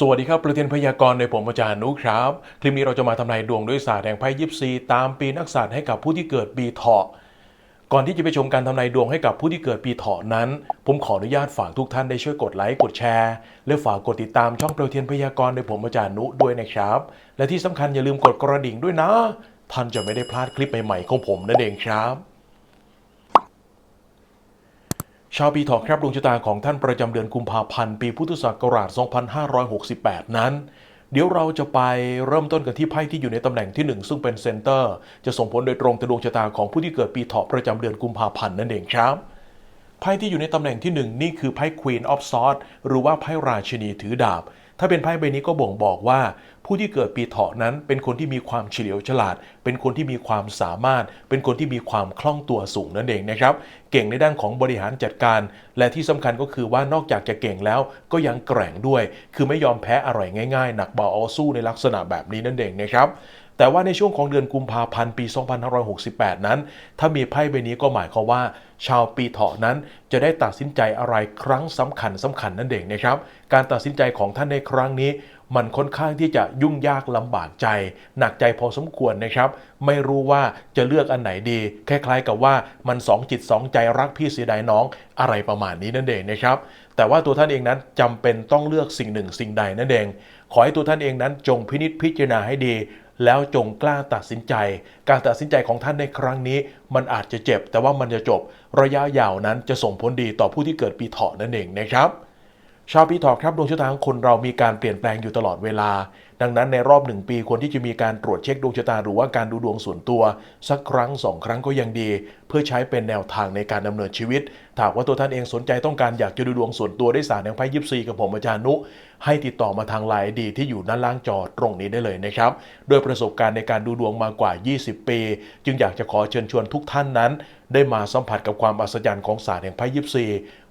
สวัสดีครับ ประเทนพยากรณ์ในผมอาจารย์นุครับ คลิปนี้เราจะมาทำนายดวงด้วยศาสตร์แห่งไพ่ยิปซีตามปีนักศาสตร์ให้กับผู้ที่เกิดปีเถาะ ก่อนที่จะไปชมการทำนายดวงให้กับผู้ที่เกิดปีเถาะนั้น ผมขออนุญาตฝากทุกท่านได้ช่วยกดไลค์กดแชร์ และฝากกดติดตามช่องเปลวเทียนพยากรณ์ในผมอาจารย์นุด้วยนะครับ และที่สำคัญอย่าลืมกดกระดิ่งด้วยนะ ท่านจะไม่ได้พลาดคลิปใหม่ๆของผมนั่นเองครับ ชาวปีถอครับดวงชะตาของท่านประจำเดือนกุมภาพันธ์ปีพุทธศักราช 2568 นั้น เดี๋ยวเราจะไปเริ่มต้นกันที่ไพ่ที่อยู่ในตำแหน่งที่ 1 ซึ่งเป็นเซนเตอร์ จะส่งผลโดยตรงต่อดวงชะตาของผู้ที่เกิดปีเถาะประจำเดือนกุมภาพันธ์นั่นเองครับไพ่ที่อยู่ในตำแหน่งที่ 1 นี่คือไพ่ Queen of Swords หรือว่าไพ่ราชินีถือดาบ ถ้าเป็นไพ่ใบนี้ก็บ่งบอกว่า ผู้ที่เกิดปีเถาะนั้น เป็นคนที่มีความเฉลียวฉลาด เป็นคนที่มีความสามารถ เป็นคนที่มีความคล่องตัวสูงนั่นเองนะครับ เก่งในด้านของบริหารจัดการ และที่สำคัญก็คือว่านอกจากจะเก่งแล้วก็ยังแกร่งด้วย คือไม่ยอมแพ้อะไรง่ายๆ หนักเบาเอาสู้ในลักษณะแบบนี้นั่นเองนะครับแต่ว่าในช่วงของเดือนกุมภาพันธ์ปี 2568 นั้น ถ้ามีไพ่ใบนี้ก็หมายความว่า ชาวปีเถาะนั้นจะได้ตัดสินใจอะไรครั้งสำคัญสำคัญนั่นเองนะครับ การตัดสินใจของท่านในครั้งนี้ มันค่อนข้างที่จะยุ่งยากลำบากใจ หนักใจพอสมควรนะครับ ไม่รู้ว่าจะเลือกอันไหนดีคล้ายๆกับว่ามันสองจิตสองใจรักพี่เสียดายน้องอะไรประมาณนี้นั่นเองนะครับแต่ว่าตัวท่านเองนั้นจำเป็นต้องเลือกสิ่งหนึ่งสิ่งใดนั่นเอง ขอให้ตัวท่านเองนั้นจงพินิจพิจารณาให้ดี แล้วจงกล้าตัดสินใจ การตัดสินใจของท่านในครั้งนี้ มันอาจจะเจ็บ แต่ว่ามันจะจบ ระยะยาวนั้นจะส่งผลดีต่อผู้ที่เกิดปีเถาะนั่นเองนะครับ ชาวปีเถาะครับดวงชะตาของคนเรามีการเปลี่ยนแปลงอยู่ตลอดเวลา ดังนั้นในรอบหนึ่งปีควรที่จะมีการตรวจเช็คดวงชะตาหรือว่าการดูดวงส่วนตัว สักครั้งสองครั้งก็ยังดี เพื่อใช้เป็นแนวทางในการดำเนินชีวิตถากว่าตัวท่านเองสนใจต้องการอยากจะดูดวงส่วนตัวได้สารแห่งไพ่ยิปซีกับผมอาจารย์นุ ให้ติดต่อมาทางไลน์ดีที่อยู่ด้านล่างจอตรงนี้ได้เลยนะครับด้วยประสบการณ์ในการดูดวงมากว่า 20 ปี จึงอยากจะขอเชิญชวนทุกท่านนั้น ได้มาสัมผัสกับความอัศจรรย์ของศาสตร์แห่งไพ่ยิปซี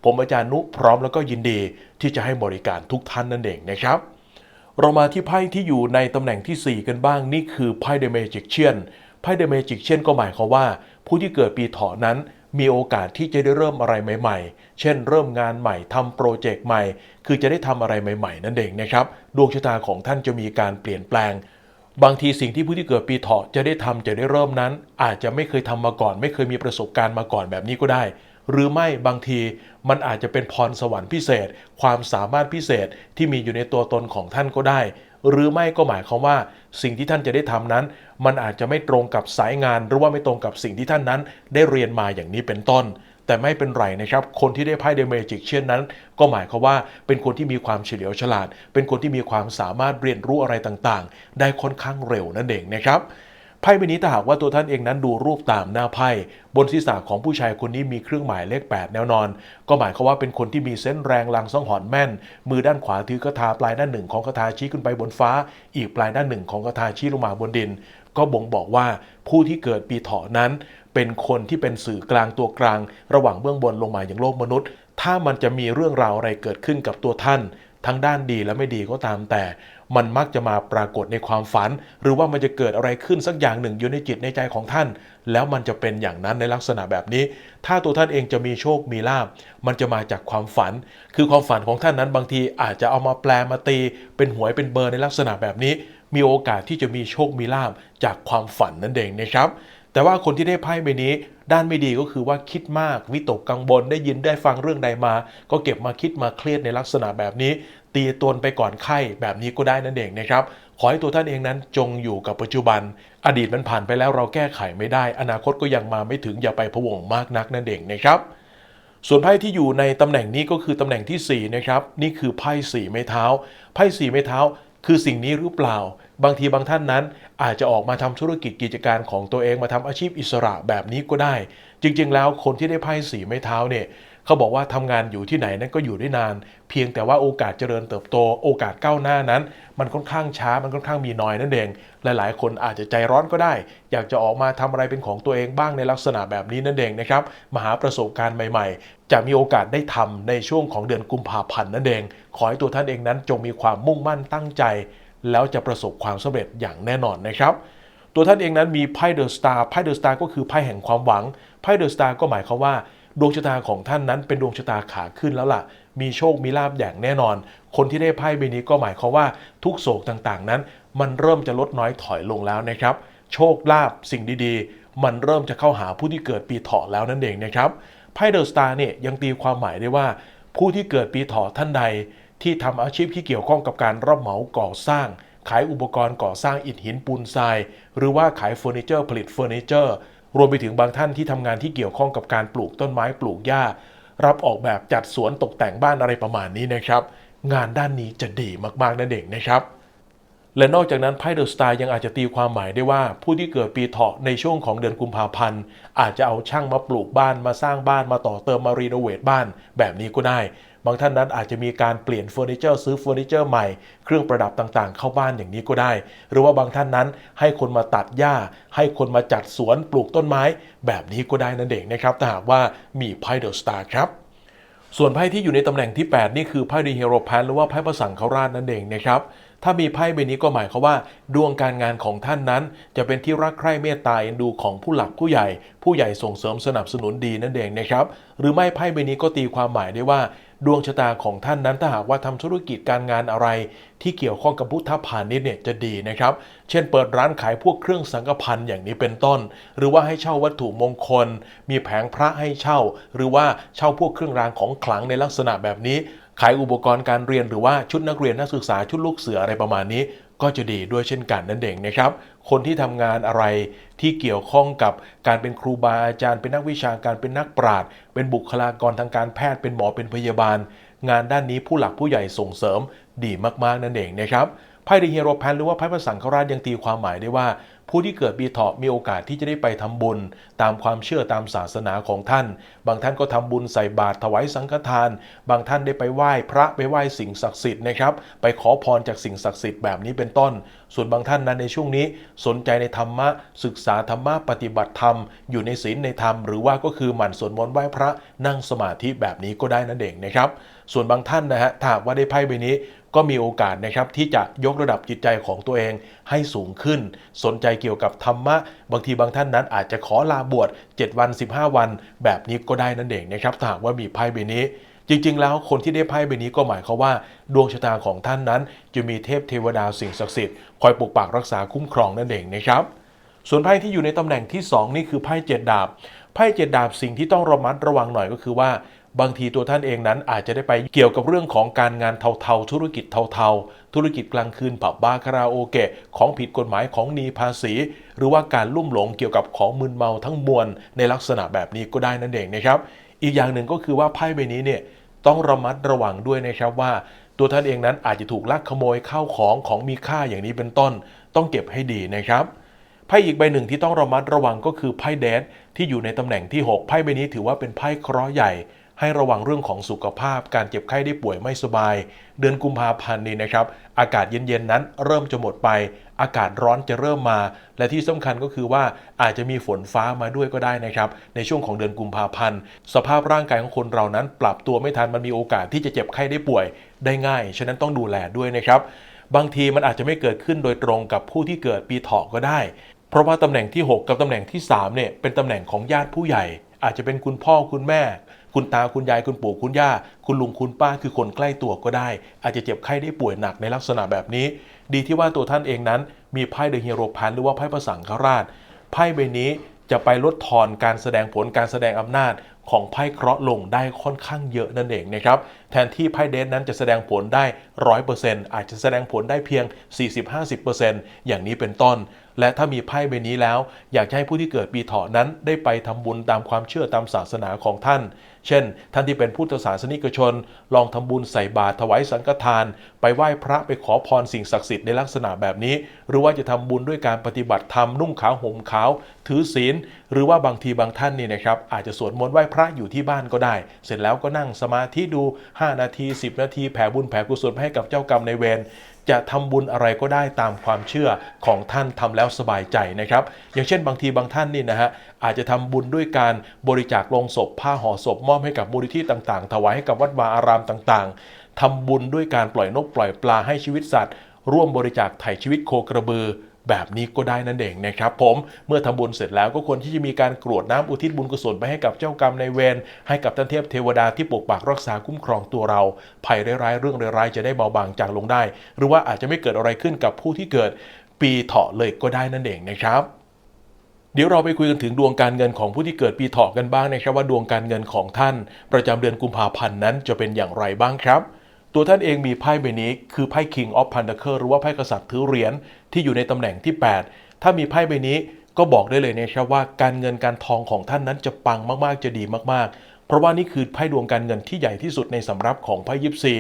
ผมอาจารย์นุพร้อมแล้วก็ยินดีที่จะให้บริการทุกท่านนั่นเองนะครับ เรามาที่ไพ่ที่อยู่ในตำแหน่งทีสี่ 4 กันบ้างนี่คือไพ่เดเมจิกเชียนไพ่เดเมจิกเชียนก็หมายความว่า ผู้ที่เกิดปีเถาะนั้น มีโอกาสที่จะได้เริ่มอะไรใหม่ ๆ เช่น เริ่มงานใหม่ทำโปรเจกต์ใหม่ คือจะได้ทำอะไรใหม่ ๆ นั่นเองนะครับดวงชะตาของท่านจะมีการเปลี่ยนแปลง บางทีสิ่งที่ผู้ที่เกิดปีเถาะจะได้ทำจะได้เริ่มนั้น อาจจะไม่เคยทำมาก่อน ไม่เคยมีประสบการณ์มาก่อนแบบนี้ก็ได้ หรือไม่บางทีมันอาจจะเป็นพรสวรรค์พิเศษ ความสามารถพิเศษที่มีอยู่ในตัวตนของท่านก็ได้ หรือไม่ก็หมายความว่าสิ่งที่ท่านจะได้ทำนั้น มันอาจจะไม่ตรงกับสายงาน หรือว่าไม่ตรงกับสิ่งที่ท่านนั้น ได้เรียนมาอย่างนี้เป็นต้น แต่ไม่เป็นไรนะครับ คนที่ได้ไพ่เดเมจิกเช่นนั้น ก็หมายความว่าเป็นคนที่มีความเฉลียวฉลาด เป็นคนที่มีความสามารถเรียนรู้อะไรต่างๆ ได้ค่อนข้างเร็วนั่นเองนะครับ ไพ่ใบนี้ถ้าหากว่าตัวท่านเองนั้นดูรูปตามหน้าไพ่บนศีรษะของผู้ชายคนนี้มีเครื่องหมายเลข 8 แนวนอน ก็หมายความว่าเป็นคนที่มีเส้นแรงลังสังหรณ์แม่น มือด้านขวาถือกระทาปลายด้านหนึ่งของกระทาชี้ขึ้นไปบนฟ้า อีกปลายด้านหนึ่งของกระทาชี้ลงมาบนดิน ก็บ่งบอกว่าผู้ที่เกิดปีเถาะนั้น เป็นคนที่เป็นสื่อกลางตัวกลาง ระหว่างเบื้องบนลงมาอย่างโลกมนุษย์ ถ้ามันจะมีเรื่องราวอะไรเกิดขึ้นกับตัวท่านทั้งด้านดีและไม่ดีก็ตามแต่ มันมักจะมาปรากฏในความฝัน หรือว่ามันจะเกิดอะไรขึ้นสักอย่างหนึ่งอยู่ในจิตในใจของท่าน แล้วมันจะเป็นอย่างนั้นในลักษณะแบบนี้ ถ้าตัวท่านเองจะมีโชคมีลาบมันจะมาจากความฝัน คือความฝันของท่านนั้นบางทีอาจจะเอามาแปลมาตี เป็นหวยเป็นเบอร์ในลักษณะแบบนี้ มีโอกาสที่จะมีโชคมีลาบจากความฝันนั่นเองนะครับ แต่ว่าคนที่ได้ไพ่ใบนี้ ด้านไม่ดีก็คือว่าคิดมากวิตกกังวลได้ยินได้ฟังเรื่องใดมา ก็เก็บมาคิดมาเครียดในลักษณะแบบนี้ ตีตนไปก่อนไข้แบบนี้ก็ได้นั่นเองนะครับขอให้ตัวท่านเองนั้นจงอยู่กับปัจจุบัน อดีตมันผ่านไปแล้วเราแก้ไขไม่ได้ อนาคตก็ยังมาไม่ถึงอย่าไปพะวงมากนักนั่นเองนะครับ ส่วนไพ่ที่อยู่ในตำแหน่งนี้ก็คือตำแหน่งที่4นะครับนี่คือไพ่สี่ไม้เท้า ไพ่สี่ไม้เท้า คือสิ่งนี้หรือเปล่า บางทีบางท่านนั้น อาจจะออกมาทำธุรกิจกิจการของตัวเองมาทำอาชีพอิสระแบบนี้ก็ได้ จริงๆ แล้วคนที่ได้ไพ่สีไม้เท้าเนี่ย เขาบอกว่าทำงานอยู่ที่ไหนนั้นก็อยู่ได้นาน เพียงแต่ว่าโอกาสเจริญเติบโต โอกาสก้าวหน้านั้น มันค่อนข้างช้ามันค่อนข้างมีน้อยนั่นเอง หลาย ๆ คนอาจจะใจร้อนก็ได้ อยากจะออกมาทำอะไรเป็นของตัวเองบ้างในลักษณะแบบนี้นั่นเองนะครับมาหาประสบการณ์ใหม่ ๆ จะมีโอกาสได้ทำในช่วงของเดือนกุมภาพันธ์นั่นเอง ขอให้ตัวท่านเองนั้นจงมีความมุ่งมั่นตั้งใจ แล้วจะประสบความสำเร็จอย่างแน่นอนนะครับตัวท่านเองนั้นมีไพ่เดอะสตาร์ไพ่เดอะสตาร์ก็คือไพ่แห่งความหวังไพ่เดอะสตาร์ก็หมายความว่า ดวงชะตาของท่านนั้นเป็นดวงชะตาขาขึ้นแล้วล่ะ มีโชคมีลาบอย่างแน่นอน คนที่ได้ไพ่ใบนี้ก็หมายความว่าทุกโศกต่างๆ นั้น มันเริ่มจะลดน้อยถอยลงแล้วนะครับ โชคลาภสิ่งดีๆ มันเริ่มจะเข้าหาผู้ที่เกิดปีเถาะแล้วนั่นเองนะครับไพ่เดอะสตาร์เนี่ยยังตีความหมายได้ว่า ผู้ที่เกิดปีเถาะท่านใด ที่ทำอาชีพที่เกี่ยวข้องกับการรับเหมาก่อสร้าง ขายอุปกรณ์ก่อสร้างอิฐหินปูนทราย หรือว่าขายเฟอร์นิเจอร์ผลิตเฟอร์นิเจอร์ รวมไปถึงบางท่านที่ทำงานที่เกี่ยวข้องกับการปลูกต้นไม้ปลูกหญ้า รับออกแบบจัดสวนตกแต่งบ้านอะไรประมาณนี้นะครับ งานด้านนี้จะดีมากๆนั่นเองนะครับ และนอกจากนั้นไพ่เดอะสตาร์ยังอาจจะตีความหมายได้ว่า ผู้ที่เกิดปีเถาะในช่วงของเดือนกุมภาพันธ์อาจจะเอาช่างมาปลูกบ้านมาสร้างบ้านมาต่อเติมมารีโนเวทบ้าน แบบนี้ก็ได้ บางท่านนั้นอาจจะมีการเปลี่ยนเฟอร์นิเจอร์ซื้อเฟอร์นิเจอร์ใหม่เครื่องประดับต่างๆ เข้าบ้านอย่างนี้ก็ได้ หรือว่าบางท่านนั้นให้คนมาตัดหญ้า ให้คนมาจัดสวนปลูกต้นไม้ แบบนี้ก็ได้นั่นเองนะครับถ้าหากว่ามีไพ่เดอะสตาร์ครับส่วนไพ่ที่อยู่ในตำแหน่งที่ 8 นี่คือไพ่ดีเฮโรแพนหรือว่าไพ่พระสังฆราชนั่นเองนะครับถ้ามีไพ่ใบนี้ก็หมายความว่า ดวงการงานของท่านนั้น จะเป็นที่รักใคร่เมตตาเอ็นดูของผู้หลักผู้ใหญ่ ผู้ใหญ่ส่งเสริมสนับสนุนดีนั่นเองนะครับหรือไม่ไพ่ใบนี้ก็ตีความหมายได้ว่า ดวงชะตาของท่านนั้นถ้าหากว่าทำธุรกิจการงานอะไร ที่เกี่ยวข้องกับพุทธพาณิชย์เนี่ยจะดีนะครับ เช่น เปิดร้านขายพวกเครื่องสังกพันธ์อย่างนี้เป็นต้น หรือว่าให้เช่าวัตถุมงคล มีแผงพระให้เช่า หรือว่าเช่าพวกเครื่องรางของขลังในลักษณะแบบนี้ ขายอุปกรณ์การเรียนหรือว่าชุดนักเรียนนักศึกษาชุดลูกเสืออะไรประมาณนี้ ก็จะดีด้วยเช่นกันนั่นเองนะครับ คนที่ทำงานอะไรที่เกี่ยวข้องกับการเป็นครูบาอาจารย์ เป็นนักวิชาการเป็นนักปราชญ์เป็นบุคลากรทางการแพทย์เป็นหมอเป็นพยาบาล งานด้านนี้ผู้หลักผู้ใหญ่ส่งเสริมดีมากๆนั่นเองนะครับไพ่ดีเฮโรแพนหรือว่าไพ่พระสังฆราชยังตีความหมายได้ว่า ผู้ที่เกิดปีเถาะมีโอกาสที่จะได้ไปทำบุญ ตามความเชื่อตามศาสนาของท่าน บางท่านก็ทำบุญใส่บาตรถวายสังฆทาน บางท่านได้ไปไหว้พระไปไหว้สิ่งศักดิ์สิทธิ์นะครับ ไปขอพรจากสิ่งศักดิ์สิทธิ์แบบนี้เป็นต้น ส่วนบางท่านนั้นในช่วงนี้สนใจในธรรมะศึกษาธรรมะปฏิบัติธรรม อยู่ในศีลในธรรม หรือว่าก็คือหมั่นสวดมนต์ไหว้พระนั่งสมาธิแบบนี้ก็ได้นั่นเองนะครับส่วนบางท่านนะฮะถ้าว่าได้ไพ่ใบนี้ ก็มีโอกาสนะครับที่จะยกระดับจิตใจของตัวเองให้สูงขึ้น สนใจเกี่ยวกับธรรมะ บางทีบางท่านนั้นอาจจะขอลาบวช 7 วัน 15 วัน แบบนี้ก็ได้นั่นเองนะครับถ้าหากว่ามีไพ่ใบนี้จริงๆ แล้วคนที่ได้ไพ่ใบนี้ก็หมายความว่า ดวงชะตาของท่านนั้น จะมีเทพเทวดาสิ่งศักดิ์สิทธิ์คอยปกปักรักษาคุ้มครองนั่นเองนะครับ ส่วนไพ่ที่อยู่ในตำแหน่งที่ 2 นี่คือไพ่เจ็ดดาบไพ่เจ็ดดาบสิ่งที่ต้องระมัดระวังหน่อยก็คือว่า บางทีตัวท่านเองนั้นอาจจะได้ไปเกี่ยวกับเรื่องของการงานเทาๆ ธุรกิจเทาๆ ธุรกิจกลางคืนผับบาร์คาราโอเกะของผิดกฎหมายของหนีภาษี หรือว่าการลุ่มหลงเกี่ยวกับของมึนเมาทั้งมวลในลักษณะแบบนี้ก็ได้นั่นเองนะครับ อีกอย่างหนึ่งก็คือว่าไพ่ใบนี้เนี่ยต้องระมัดระวังด้วยนะครับว่า ตัวท่านเองนั้นอาจจะถูกลักขโมยข้าวของของมีค่าอย่างนี้เป็นต้น ต้องเก็บให้ดีนะครับไพ่อีกใบหนึ่งที่ต้องระมัดระวังก็คือไพ่แดดที่อยู่ในตำแหน่งที่ 6 ไพ่ใบนี้ถือว่าเป็นไพ่เคราะห์ใหญ่ ให้ระวังเรื่องของสุขภาพ การเจ็บไข้ได้ป่วยไม่สบาย เดือนกุมภาพันธ์นี้นะครับ อากาศเย็นๆนั้นเริ่มจะหมดไป อากาศร้อนจะเริ่มมา และที่สำคัญก็คือว่าอาจจะมีฝนฟ้ามาด้วยก็ได้นะครับ ในช่วงของเดือนกุมภาพันธ์ สภาพร่างกายของคนเรานั้นปรับตัวไม่ทันมันมีโอกาสที่จะเจ็บไข้ได้ป่วยได้ง่าย ฉะนั้นต้องดูแลด้วยนะครับ บางทีมันอาจจะไม่เกิดขึ้นโดยตรงกับผู้ที่เกิดปีเถาะก็ได้ เพราะว่าตำแหน่งที่ 6 กับตำแหน่งที่3เนี่ยเป็นตำแหน่งของญาติผู้ใหญ่ อาจจะเป็นคุณพ่อคุณแม่ คุณตาคุณยายคุณปู่คุณย่า คุณลุงคุณป้าคือคนใกล้ตัวก็ได้ อาจจะเจ็บไข้ได้ป่วยหนักในลักษณะแบบนี้ ดีที่ว่าตัวท่านเองนั้น มีไพ่เดอะฮีโร่พันหรือว่าไพ่พระสังฆราชไพ่ใบนี้จะไปลดทอนการแสดงผลการแสดงอำนาจของไพ่เคราะห์ลงได้ค่อนข้างเยอะนั่นเองนะครับ แทนที่ไพ่เดนนั้นจะแสดงผลได้ 100%อาจจะแสดงผลได้เพียง 40-50%อย่างนี้เป็นต้น และถ้ามีไพ่ใบนี้แล้ว อยากให้ผู้ที่เกิดปีเถาะนั้นได้ไปทำบุญตามความเชื่อตามศาสนาของท่าน เช่น ท่านที่เป็นพุทธศาสนิกชน ลองทำบุญใส่บาตรถวายสังฆทาน ไปไหว้พระไปขอพรสิ่งศักดิ์สิทธิ์ในลักษณะแบบนี้ หรือว่าจะทำบุญด้วยการปฏิบัติธรรมนุ่งขาวห่มขาว ถือศีล หรือว่าบางทีบางท่านนี่นะครับอาจจะสวดมนต์ไหว้พระอยู่ที่บ้านก็ได้ เสร็จแล้วก็นั่งสมาธิดู 5 นาที 10 นาทีแผ่บุญแผ่กุศลให้กับเจ้ากรรมในเวร จะทำบุญอะไรก็ได้ตามความเชื่อของท่านทำแล้วสบายใจนะครับ อย่างเช่นบางทีบางท่านนี่นะฮะอาจจะทำบุญด้วยการบริจาคลงศพ ผ้าห่อศพมอบให้กับมูลนิธิต่างๆ ถวายให้กับวัดวาอารามต่างๆทำบุญด้วยการปล่อยนกปล่อยปลาให้ชีวิตสัตว์ ร่วมบริจาคไถ่ชีวิตโคกระบือ แบบนี้ก็ได้นั่นเองนะครับผมเมื่อทำบุญเสร็จแล้วก็ควรที่จะมีการกรวดน้ำอุทิศบุญกุศลไปให้กับเจ้ากรรมในเวรให้กับท่านเทพเทวดาที่ปกปักรักษาคุ้มครองตัวเรา ภัยร้ายๆเรื่องร้ายๆจะได้เบาบางจางลงได้ หรือว่าอาจจะไม่เกิดอะไรขึ้นกับผู้ที่เกิดปีเถาะเลยก็ได้นั่นเองนะครับเดี๋ยวเราไปคุยกันถึงดวงการเงินของผู้ที่เกิดปีเถาะกันบ้างนะครับว่าดวงการเงินของท่าน ประจำเดือนกุมภาพันธ์นั้นจะเป็นอย่างไรบ้างครับ ตัวท่านเองมีไพ่ใบนี้คือไพ่ King of Pentacle หรือว่าไพ่กษัตริย์ถือเหรียญที่อยู่ในตำแหน่งที่ 8 ถ้ามีไพ่ใบนี้ก็บอกได้เลยนะครับว่าการเงินการทองของท่านนั้นจะปังมากๆจะดีมากๆ เพราะว่านี่คือไพ่ดวงการเงินที่ใหญ่ที่สุดในสำรับของไพ่ยิปซี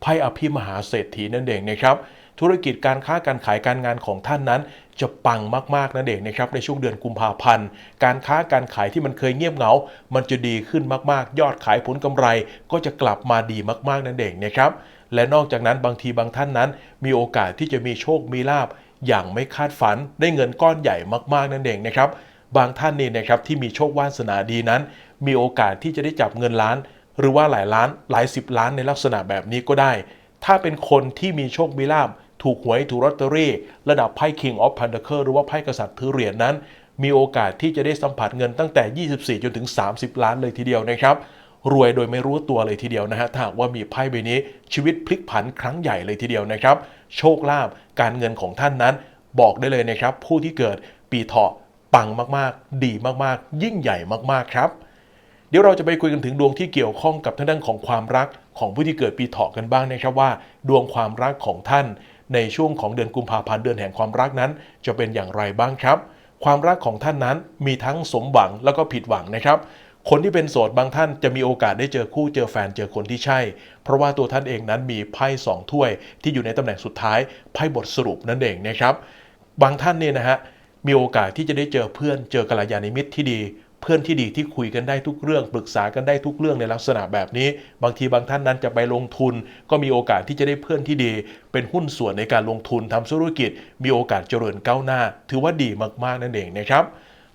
ไพ่อภิมหาเศรษฐีนั่นเองนะครับ ธุรกิจการค้าการขายการงานของท่านนั้น จะปังมากๆนั่นเองนะครับในช่วงเดือนกุมภาพันธ์ การค้าการขายที่มันเคยเงียบเหงา มันจะดีขึ้นมากๆ ยอดขายผลกำไร ก็จะกลับมาดีมากๆนั่นเองนะครับและนอกจากนั้นบางทีบางท่านนั้น มีโอกาสที่จะมีโชคมีลาบอย่างไม่คาดฝันได้เงินก้อนใหญ่มากๆนั่นเองนะครับบางท่านนี่นะครับที่มีโชควาสนาดีนั้น มีโอกาสที่จะได้จับเงินล้าน หรือว่าหลายล้านหลายสิบล้านในลักษณะแบบนี้ก็ได้ ถ้าเป็นคนที่มีโชคมีลาบ ถูกหวยถูกลอตเตอรี่ ระดับไพ่ King of Pentacle หรือว่าไพ่กษัตริย์ถือเหรียญนั้น มีโอกาสที่จะได้สัมผัสเงินตั้งแต่ 24 จนถึง 30 ล้านเลยทีเดียวนะครับรวยโดยไม่รู้ตัวเลยทีเดียวนะฮะถ้าหากว่ามีไพ่ใบนี้ชีวิตพลิกผันครั้งใหญ่เลยทีเดียวนะครับ โชคลาภการเงินของท่านนั้น บอกได้เลยนะครับ ผู้ที่เกิดปีเถาะปังมากๆ ดีมากๆ ยิ่งใหญ่มากๆครับ เดี๋ยวเราจะไปคุยกันถึงดวงที่เกี่ยวข้องกับทางด้านของความรักของผู้ที่เกิดปีเถาะกันบ้างนะครับว่า ดวงความรักของท่าน ในช่วงของเดือนกุมภาพันธ์เดือนแห่งความรักนั้น จะเป็นอย่างไรบ้างครับ ความรักของท่านนั้นมีทั้งสมหวังแล้วก็ผิดหวังนะครับคนที่เป็นโสดบางท่านจะมีโอกาสได้เจอคู่เจอแฟนเจอคนที่ใช่ เพราะว่าตัวท่านเองนั้นมีไพ่สองถ้วย ที่อยู่ในตำแหน่งสุดท้ายไพ่บทสรุปนั่นเองนะครับ บางท่านเนี่ยนะฮะมีโอกาสที่จะได้เจอเพื่อนเจอกัลยาณมิตรที่ดี พื่อนที่ดีที่คุยกันได้ทุกเรื่อง ปรึกษากันได้ทุกเรื่องในลักษณะแบบนี้ บางทีบางท่านนั้นจะไปลงทุน ก็มีโอกาสที่จะได้เพื่อนที่ดี เป็นหุ้นส่วนในการลงทุนทำธุรกิจ มีโอกาสเจริญก้าวหน้า ถือว่าดีมากๆนั่นเองนะครับ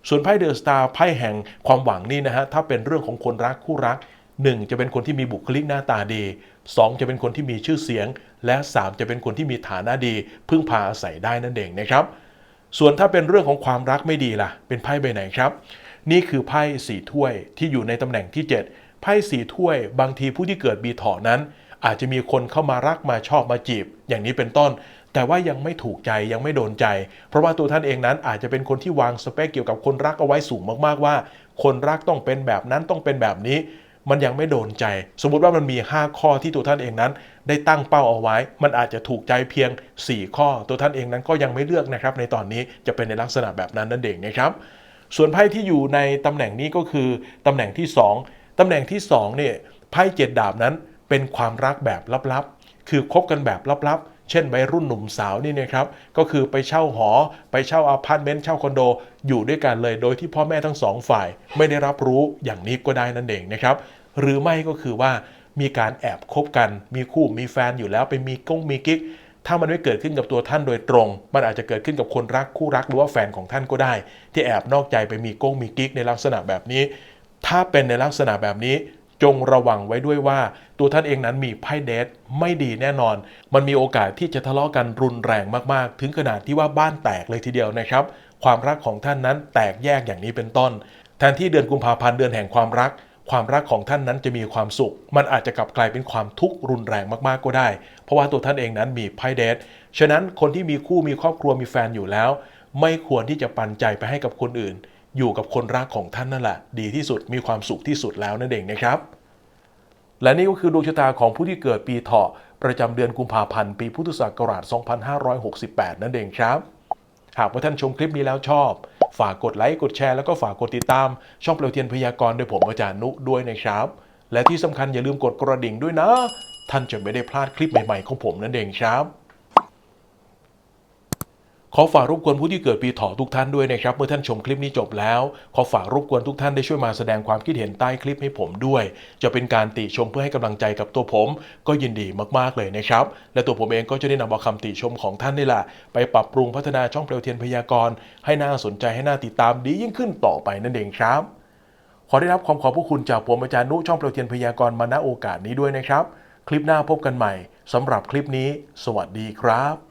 ส่วนไพ่เดอะสตาร์ไพ่แห่งความหวังนี่นะฮะถ้าเป็นเรื่องของคนรักคู่รัก 1 จะเป็นคนที่มีบุคลิกหน้าตาดี 2 จะเป็นคนที่มีชื่อเสียง และ 3 จะเป็นคนที่มีฐานะดี พึ่งพาอาศัยได้นั่นเองนะครับ ส่วนถ้าเป็นเรื่องของความรักไม่ดีล่ะ เป็นไพ่ใบไหนครับ นี่คือไพ่สีถ้วยที่อยู่ในตำแหน่งที่ 7 ไพ่สีถ้วย บางทีผู้ที่เกิดปีเถาะนั้น อาจจะมีคนเข้ามารักมาชอบมาจีบ อย่างนี้เป็นต้น แต่ว่ายังไม่ถูกใจยังไม่โดนใจ เพราะว่าตัวท่านเองนั้นอาจจะเป็นคนที่วางสเปคเกี่ยวกับคนรักเอาไว้สูงมากๆว่า คนรักต้องเป็นแบบนั้นต้องเป็นแบบนี้มันยังไม่โดนใจ สมมุติว่ามันมี 5 ข้อที่ตัวท่านเองนั้น ได้ตั้งเป้าเอาไว้ มันอาจจะถูกใจเพียง 4 ข้อ ตัวท่านเองนั้นก็ยังไม่เลือกนะครับ ในตอนนี้จะเป็นในลักษณะแบบนั้นนั่นเองนะครับ ส่วนไพ่ที่อยู่ในตำแหน่งนี้ก็คือตำแหน่งที่ 2ตำแหน่งที่2เนี่ยไพ่เจ็ดดาบนั้นเป็นความรักแบบลับๆ คือคบกันแบบลับๆ เช่นวัยรุ่นหนุ่มสาวนี่นะครับ ก็คือไปเช่าหอ ไปเช่าอพาร์ตเมนต์เช่าคอนโด อยู่ด้วยกันเลย โดยที่พ่อแม่ทั้งสองฝ่าย ไม่ได้รับรู้อย่างนี้ก็ได้นั่นเองนะครับ หรือไม่ก็คือว่ามีการแอบคบกัน มีคู่มีแฟนอยู่แล้วไปมีก้งมีกิ๊ก ถ้ามันไม่เกิดขึ้นกับตัวท่านโดยตรง มันอาจจะเกิดขึ้นกับคนรักคู่รักหรือว่าแฟนของท่านก็ได้ ที่แอบนอกใจไปมีก้งมีกิ๊กในลักษณะแบบนี้ ถ้าเป็นในลักษณะแบบนี้ จงระวังไว้ด้วยว่า ตัวท่านเองนั้นมีไพ่เดทไม่ดีแน่นอน มันมีโอกาสที่จะทะเลาะกันรุนแรงมากๆ ถึงขนาดที่ว่าบ้านแตกเลยทีเดียวนะครับ ความรักของท่านนั้นแตกแยกอย่างนี้เป็นต้น แทนที่เดือนกุมภาพันธ์เดือนแห่งความรัก ความรักของท่านนั้นจะมีความสุข มันอาจจะกลับกลายเป็นความทุกข์รุนแรงมากๆก็ได้ เพราะว่าตัวท่านเองนั้นมีไพ่เดทฉะนั้นคนที่มีคู่มีครอบครัวมีแฟนอยู่แล้ว ไม่ควรที่จะปันใจไปให้กับคนอื่น อยู่กับคนรักของท่านนั่นแหละ ดีที่สุดมีความสุขที่สุดแล้วนั่นเองนะครับ และนี่ก็คือดวงชะตาของผู้ที่เกิดปีเถาะประจำเดือนกุมภาพันธ์ปีพุทธศักราช 2568 นั่นเองครับ หากว่าท่านชมคลิปนี้แล้วชอบ ฝากกดไลค์กดแชร์แล้วก็ฝากกดติดตาม ช่องเปลวเทียนพยากรณ์โดยผมอาจารย์นุด้วยนะครับ และที่สำคัญอย่าลืมกดกระดิ่งด้วยนะ ท่านจะไม่ได้พลาดคลิปใหม่ๆของผมนั่นเองครับ ขอฝากรบกวนผู้ที่เกิดปีเถาะทุกท่านด้วยนะครับ เมื่อท่านชมคลิปนี้จบแล้ว ขอฝากรบกวนทุกท่านได้ช่วยมาแสดงความคิดเห็นใต้คลิปให้ผมด้วย จะเป็นการติชมเพื่อให้กำลังใจกับตัวผม ก็ยินดีมากๆเลยนะครับ และตัวผมเองก็จะได้นำเอาคำติชมของท่านนี่แหละไปปรับปรุงพัฒนาช่องเปลวเทียนพยากรณ์ให้น่าสนใจให้น่าติดตามดียิ่งขึ้นต่อไปนั่นเองครับ ขอได้รับความขอบพระคุณจากผมอาจารย์นุช่องเปลวเทียนพยากรณ์มาณโอกาสนี้ด้วยนะครับ คลิปหน้าพบกันใหม่สำหรับคลิปนี้ สวัสดีครับ